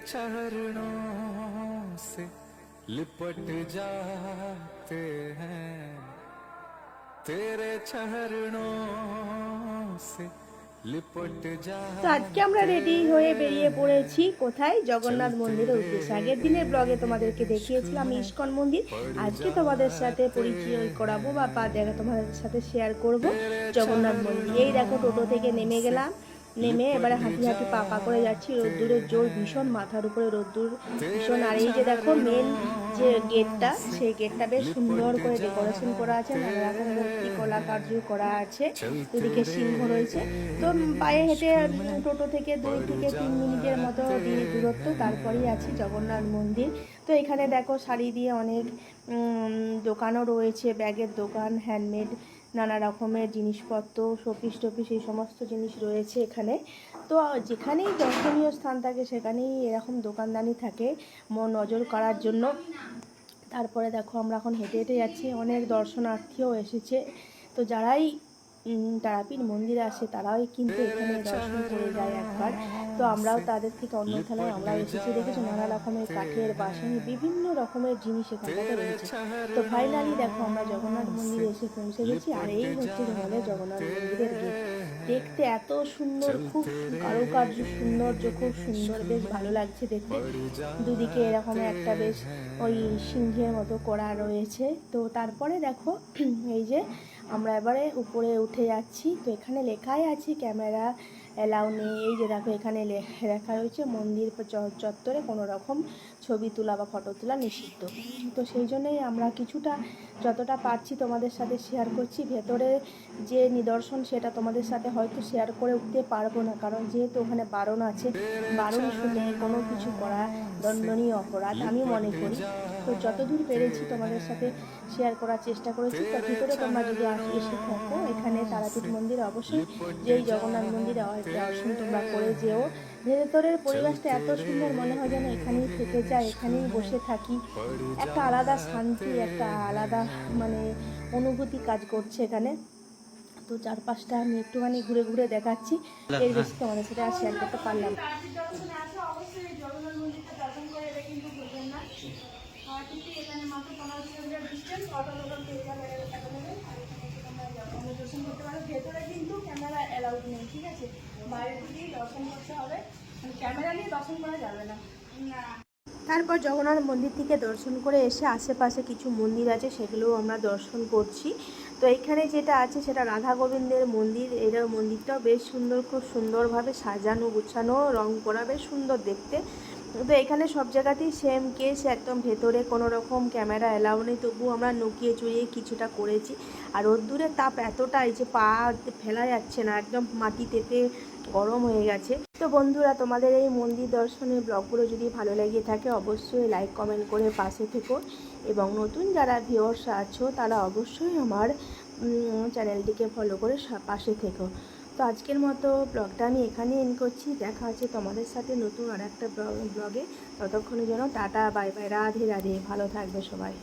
चरणों से लिपट जाते हैं तेरे चरणों से लिपट जा তো আজকে আমরা রেডি হয়ে বেরিয়ে পড়েছি কোথায় জগন্নাথ মন্দিরের উদ্দেশ্যে আগের দিনের ব্লগে তোমাদেরকে দেখিয়েছিলাম ইস্কন মন্দির আজকে তোমাদের সাথে পরিচয় করাবো বা পা দেখা তোমাদের সাথে শেয়ার করব জগন্নাথ মন্দির এই দেখো টোটো থেকে নেমে গেলাম নেমে এবারে হাঁটি হাঁটি পা পা করে যাচ্ছি। রোদ্দুরের জোর ভীষণ, মাথার উপরে রোদ্দুর ভীষণ। আর এই যে দেখো মেন যে গেটটা সেই গেটটা বেশ সুন্দর করে ডেকোরেশন করা আছে। নানা রকম মূর্তি কলা কার্য করা আছে। দুদিকে সিংহ রয়েছে। তো পায়ে হেঁটে টোটো থেকে দুই থেকে তিন মিনিটের মতো দূরত্ব। তারপরেই আছে জগন্নাথ মন্দির। তো এখানে দেখো শাড়ি দিয়ে অনেক দোকানও রয়েছে। ব্যাগের দোকান হ্যান্ডমেড নানা রকমের জিনিসপত্র, শোপিস টোপিস, এই সমস্ত জিনিস রয়েছে এখানে। তো যেখানেই দর্শনীয় স্থান থাকে, সেখানেই এরকম দোকানদানি থাকে মন নজর করার জন্য। তারপরে দেখো, আমরা এখন হেঁটে হেঁটে যাচ্ছি। অনেক দর্শনার্থীও এসেছে। তো যারাই তারাপীঠ মন্দিরে আসে তারাই কিন্তু এখানে দর্শন করে যায় একবার। তো আমরাও তাদের থেকে অন্য খেলায় আমরাও এসেছি, দেখেছ, নানা রকমের কাঠের বাসন, বিভিন্ন রকমের জিনিস এখানটাতে রয়েছে। তো ফাইনালি দেখো, আমরা জগন্নাথ মন্দিরে এসে পৌঁছে গেছি, আর এই হচ্ছে হলে জগন্নাথ মন্দিরের গেট। দেখতে এত সুন্দর, খুব কারুকার্য, সৌন্দর্য, খুব সুন্দর, বেশ ভালো লাগছে দেখতে। দুদিকে এরকম একটা বেশ ওই সিংহের মতো করা রয়েছে। তো তারপরে দেখো, এই যে আমরা এবারে উপরে উঠে যাচ্ছি। তো এখানে লেখাই আছে, ক্যামেরা অ্যালাউ নেই। এই যে দেখো এখানে লেখা রয়েছে মন্দির চত্বরে কোনো রকম ছবি তোলা বা ফটো তোলা নিষিদ্ধ। তো সেই জন্যই আমরা কিছুটা, যতটা পারছি তোমাদের সাথে শেয়ার করছি। ভেতরে যে নিদর্শন, সেটা তোমাদের সাথে হয়তো শেয়ার করে উঠতে পারব না। কারণ যেহেতু ওখানে বারণ আছে, বারণ শুনে কোনো কিছু করা দণ্ডনীয় অপরাধ আমি মনে করি। তো যতদূর পেরেছি তোমাদের সাথে শেয়ার করার চেষ্টা করেছি। তো ভিতরে তোমরা যদি এসে থাকো, এখানে তারাপীঠ মন্দিরে অবশ্যই যেই জগন্নাথ মন্দিরে দর্শন তোমরা করে যেও। ভেতরের পরিবেশটা এত সুন্দর মনে হয় যেন এখানেই থেকে যায় এখানেই বসে থাকি। একটা আলাদা শান্তি একটা আলাদা মানে অনুভূতি কাজ করছে এখানে। তো চারপাশটা আমি একটুখানি ঘুরে ঘুরে দেখাচ্ছি। এর বেশি তোমাদের সাথে আর শেয়ার করতে পারলাম এলে কিন্তু এখানে মাত্র পনেরো কিলোমিটার ডিস্টেন্স অটো টোটো পেয়ে যাবে অ্যাভেলেবেল আর এখানে এসে তোমরা জগন্নাথ দর্শন করতে পারো ভেতরে কিন্তু ক্যামেরা অ্যালাউড নেই ঠিক আছে বাইরে থেকেই দর্শন করতে হবে। ক্যামেরা নিয়ে দর্শন করা যাবে না। তারপর জগন্নাথ মন্দির থেকে দর্শন করে এসে আশেপাশে কিছু মন্দির আছে সেগুলোও আমরা দর্শন করছি। তো এখানে যেটা আছে সেটা রাধা গোবিন্দের মন্দির। এর মন্দিরটাও বেশ সুন্দর খুব সুন্দরভাবে সাজানো গুছানো রং করা বেশ সুন্দর দেখতে। তো এখানে সব জায়গাতেই সেম কেস একদম ভেতরে কোনো রকম ক্যামেরা অ্যালাউ নেই। তবুও আমরা নুকিয়ে চুরিয়ে কিছুটা করেছি। আর রোদ্দুরের তাপ এতটাই যে পা ফেলা যাচ্ছে না, একদম মাটি তেতে গরম হয়ে গেছে। তো বন্ধুরা, তোমাদের এই মন্দির দর্শনের ব্লগগুলো যদি ভালো লেগে থাকে, অবশ্যই লাইক কমেন্ট করে পাশে থেকো। এবং নতুন যারা ভিউয়ার্স আছো, তারা অবশ্যই আমার চ্যানেলটিকে ফলো করে পাশে থেকো। তো আজকের মতো ব্লগটা আমি এখানে এন করছি। দেখা হচ্ছে তোমাদের সাথে নতুন আর একটা ব্লগে। ততক্ষণের জন্য tata, bye bye, Radhe Radhe. ভালো থাকবে সবাই।